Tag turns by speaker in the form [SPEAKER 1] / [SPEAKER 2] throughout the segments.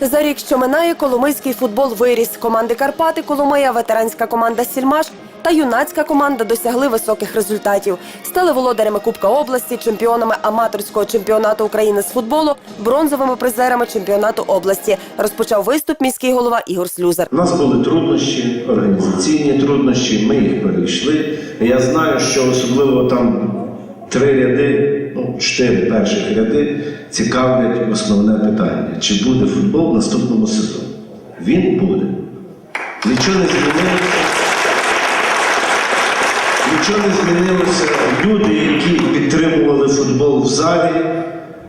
[SPEAKER 1] За рік, що минає, коломийський футбол виріс. Команди Карпати, Коломия, ветеранська команда Сільмаш та юнацька команда досягли високих результатів. Стали володарями Кубка області, чемпіонами аматорського чемпіонату України з футболу, бронзовими призерами чемпіонату області. Розпочав виступ міський голова Ігор Слюзар.
[SPEAKER 2] У нас були труднощі, організаційні труднощі, ми їх перейшли. Я знаю, що особливо там три ряди, ну, чотири перших ряди цікавлять основне питання: чи буде футбол в наступному сезоні? Він буде. Нічого не змінилося. Нічого не змінилося. Люди, які підтримували футбол в залі,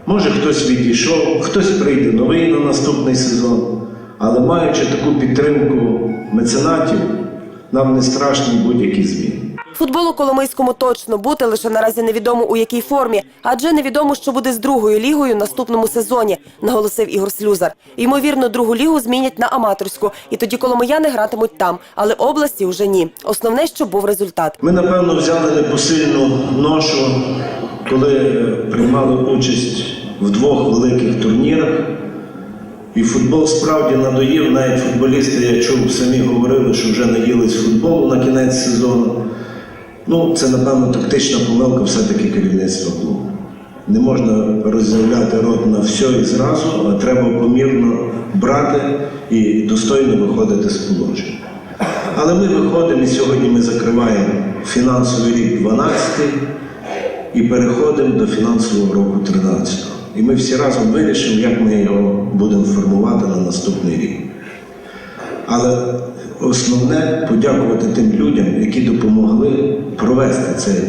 [SPEAKER 2] може хтось відійшов, хтось прийде новий на наступний сезон. Але маючи таку підтримку меценатів, нам не страшні будь-які зміни.
[SPEAKER 1] Футболу Коломийському точно бути лише наразі невідомо у якій формі, адже невідомо, що буде з другою лігою наступному сезоні, наголосив Ігор Слюзар. Ймовірно, другу лігу змінять на аматорську, і тоді коломияни гратимуть там, але області вже ні. Основне, щоб був результат.
[SPEAKER 2] Ми, напевно, взяли непосильну ношу, коли е, приймали участь в двох великих турнірах. І футбол справді надоїв. Навіть футболісти, я чув, самі говорили, що вже наїлись футболу на кінець сезону. Ну, це, напевно, тактична помилка все-таки керівництва клубу. Не можна роззявляти рот на все і зразу, а треба помірно брати і достойно виходити з положення. Але ми виходимо і сьогодні ми закриваємо фінансовий рік 12 і переходимо до фінансового року 13 І ми всі разом вирішимо, як ми його будемо формувати на наступний рік. Але основне подякувати тим людям, які допомогли провести цей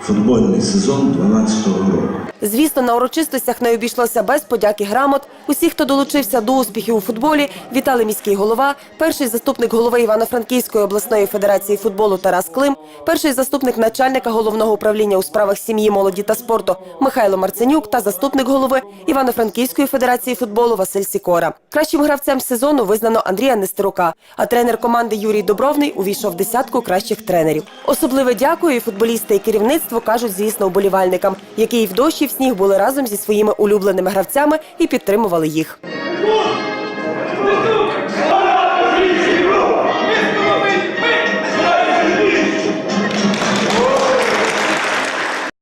[SPEAKER 2] футбольний сезон 12 року.
[SPEAKER 1] Звісно, на урочистостях не обійшлося без подяки грамот. Усі, хто долучився до успіхів у футболі, вітали міський голова, перший заступник голови Івано-Франківської обласної федерації футболу Тарас Клим, перший заступник начальника головного управління у справах сім'ї, молоді та спорту Михайло Марценюк та заступник голови Івано-Франківської федерації футболу Василь Сікора. Кращим гравцем сезону визнано Андрія Нестерука, а тренер команди Юрій Добровний увійшов в десятку кращих тренерів. Особливе дякую футболісти і керівництво кажуть, звісно, уболівальникам, які і в дощі, в сніг були разом зі своїми улюбленими гравцями і підтримували їх.